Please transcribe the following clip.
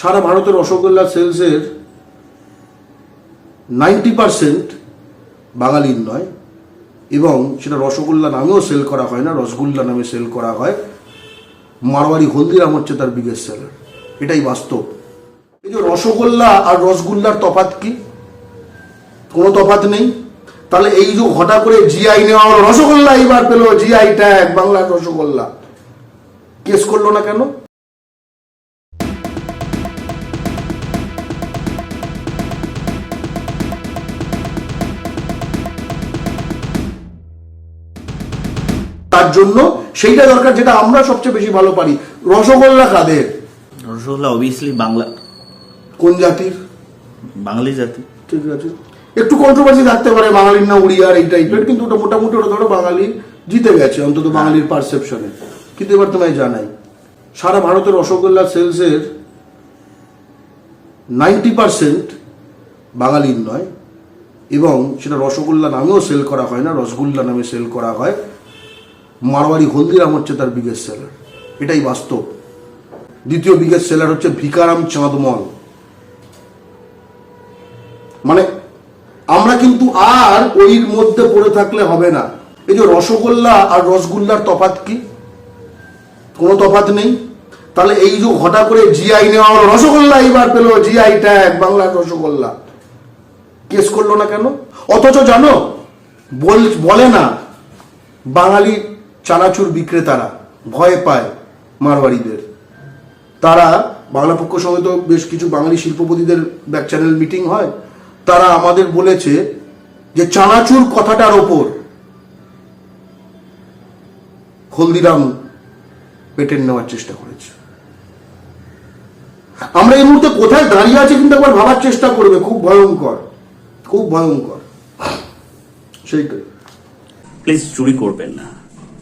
সারা ভারতের rasgulla সেলসের ninety percent বাঙালির নয়, এবং সেটা রসগোল্লা নামেও সেল করা হয় না, রসগোল্লা নামে সেল করা হয়। মারওয়ারি হলদিরাম হচ্ছে তার বিগেস্ট সেলার এটাই বাস্তব। এই যে রসগোল্লা আর রসগোল্লার তফাত কি? কোনো তফাৎ নেই? তাহলে এই যে হঠাৎ করে জিআই নেওয়া হলো, রসগোল্লা এইবার পেল জিআই ট্যাগ বাংলার রসগোল্লা। কেস করল না কেন? তার জন্য সেইটা দরকার যেটা আমরা সবচেয়ে বেশি ভালো পারি। রসগোল্লা কাদের? রসগোল্লা অবভিয়াসলি বাংলা। কোন জাতির? বাঙালি জাতি। ঠিক আছে। একটু কন্ট্রোভার্সি থাকতে পারে বাঙালির না উড়িয়ার এই টাইপের কিন্তু ওটা মোটামুটি ওটা ধরো বাঙালি জিতে গেছে অন্তত বাঙালির পারসেপশনে কিন্তু এবার তোমায় জানাই সারা ভারতের রসগোল্লা সেলসের নাইনটি পারসেন্ট বাঙালির নয় এবং সেটা রসগোল্লা নামেও সেল করা হয় না রসগোল্লা নামে সেল করা হয়। মারওয়ারি হলদিরাম হচ্ছে তার বিগেস্ট সেলার এটাই বাস্তব। দ্বিতীয় বিগেস্ট সেলার হচ্ছে ভিকারাম চাঁদমল। মানে আমরা কিন্তু আর ওইর মধ্যে পড়ে থাকলে হবে না। এই যে রসগোল্লা আর রসগোল্লার তফাৎ কি? কোনো তফাৎ নেই? তাহলে এই যে হঠাৎ করে জিআই নেওয়া হলো, রসগোল্লা এইবার পেল জিআই ট্যাগ বাংলার রসগোল্লা। কেস করল না কেন? অথচ জানো বলে না, বাঙালি চানাচুর বিক্রেতারা ভয় পায় মারওয়ারিদের তারা বাংলা পক্ষ সমেত বেশ কিছু বাঙালি শিল্পপতিদের ব্যাক চ্যানেল মিটিং হয়। তারা আমাদের বলেছে যে চানাচুর কথাটার ওপর হলদিরাম পেটেন্ট নেওয়ার চেষ্টা করেছে। আমরা এই মুহূর্তে কোথায় দাঁড়িয়ে আছি কিন্তু একবার ভাবার চেষ্টা করবে, খুব ভয়ঙ্কর খুব ভয়ঙ্কর। সেই প্লিজ চুরি করবেন না।